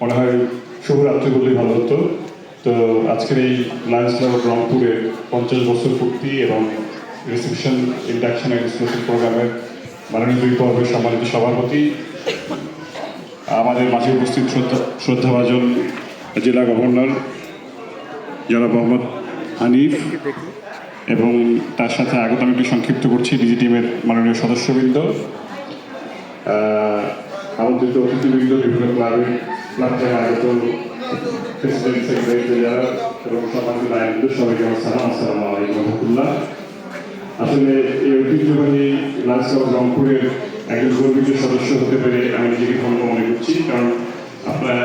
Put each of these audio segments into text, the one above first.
মনে হয় শুভরাত্রি বললেই ভালো হতো। তো আজকের এই লায়ন্স ক্লাব অফ রংপুরের পঞ্চাশ বছর পূর্তি এবং রিসেপশন ইন্ডাকশন অ্যান্ড প্রোগ্রামের মাননীয় দুই পর্বের সম্মানিত সভাপতি, আমাদের মাঝে উপস্থিত শ্রদ্ধা, শ্রদ্ধাভাজন জেলা গভর্নর জনাব মোহাম্মদ হানিফ এবং তার সাথে আগত আমি একটু সংক্ষিপ্ত করছি ডিজি টিমের মাননীয় সদস্যবৃন্দ। আমন্ত্রিত অতিথিবৃন্দ বিভিন্ন ক্লাবের ক্লাব আগত প্রেসিডেন্ট সেক্রেটারি যারা এবং সম্মানিত আইনবৃন্দ সবাইকে আমার সালাম আসসালামু আলাইকুম রহমতুল্লাহ। আসলে এই ঐতিহ্যবাহী লাঞ্চ ক্লাব রংপুরের একজন গর্বিত সদস্য হতে পেরে আমি নিজেকে ধন্য মনে করছি কারণ আপনারা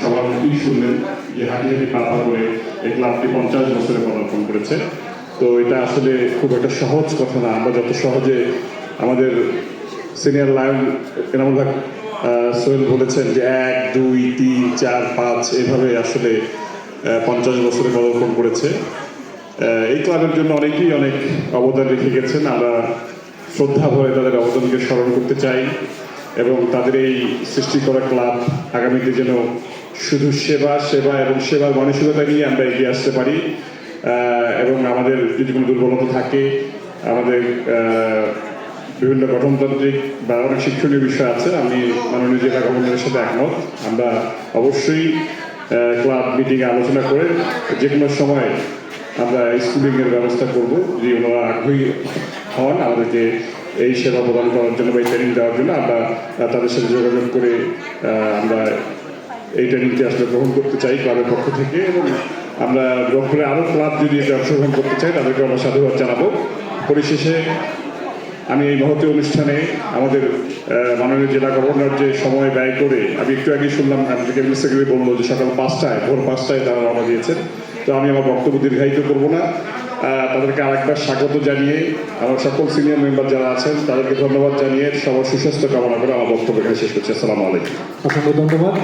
সবার মুখেই শুনলেন যে হাঁটি হাঁটি পাপা করে এই ক্লাবটি পঞ্চাশ বছরে পদার্পণ করেছে। তো এটা আসলে খুব একটা সহজ কথা না আমরা যত সহজে আমাদের সিনিয়র লায়ন এনামুল হক আহ, সোহেল বলেছেন যে এক, দুই, তিন, চার, পাঁচ, এভাবে আসলে পঞ্চাশ বছরে পদার্পণ করেছে। এই ক্লাবের জন্য অনেকেই অনেক অবদান রেখে গেছেন। আমরা শ্রদ্ধা ভরে তাদের অবদানকে স্মরণ করতে চাই এবং তাদের এই সৃষ্টি করা ক্লাব আগামীতে যেন শুধু সেবা সেবা এবং সেবার মানসিকতা নিয়ে আমরা এগিয়ে আসতে পারি। এবং আমাদের যদি কোনো দুর্বলতা থাকে, আমাদের বিভিন্ন গঠনতান্ত্রিক বা অনেক শিক্ষণীয় বিষয় আছে, আমি মাননীয় জেলা গভর্নরের সাথে একমত। আমরা অবশ্যই ক্লাব মিটিংয়ে আলোচনা করে যে কোনো সময় আমরা স্কুলিংয়ের ব্যবস্থা করব। যদি ওনারা আগ্রহী হন আমাদেরকে এই সেবা প্রদান করার জন্য বা এই ট্রেনিং দেওয়ার জন্য, আমরা তাদের সাথে যোগাযোগ করে আমরা এই ট্রেনিংটি আসলে গ্রহণ করতে চাই ক্লাবের পক্ষ থেকে এবং আমরা রংপুরে আরও ক্লাব যদি অংশগ্রহণ করতে চাই, তাদেরকে আমরা সাধুবাদ জানাব। পরিশেষে আমি এই মহতি অনুষ্ঠানে আমাদের মাননীয় জেলা গভর্নর যে সময় ব্যয় করে, আমি একটু আগেই শুনলাম ক্যাবিনেট সেক্রেটারি বলল যে সকাল পাঁচটায়, ভোর পাঁচটায় তারা রওনা দিয়েছেন। তো আমি আমার বক্তব্য দীর্ঘায়িত করব না। তাদেরকে আরেকবার স্বাগত জানিয়ে আমার সকল সিনিয়র মেম্বার যারা আছেন, তাদেরকে ধন্যবাদ জানিয়ে সবার সুস্বাস্থ্য কামনা করে আমার বক্তব্য এখানে শেষ করছি। আসসালামু আলাইকুম। অসংখ্য ধন্যবাদ।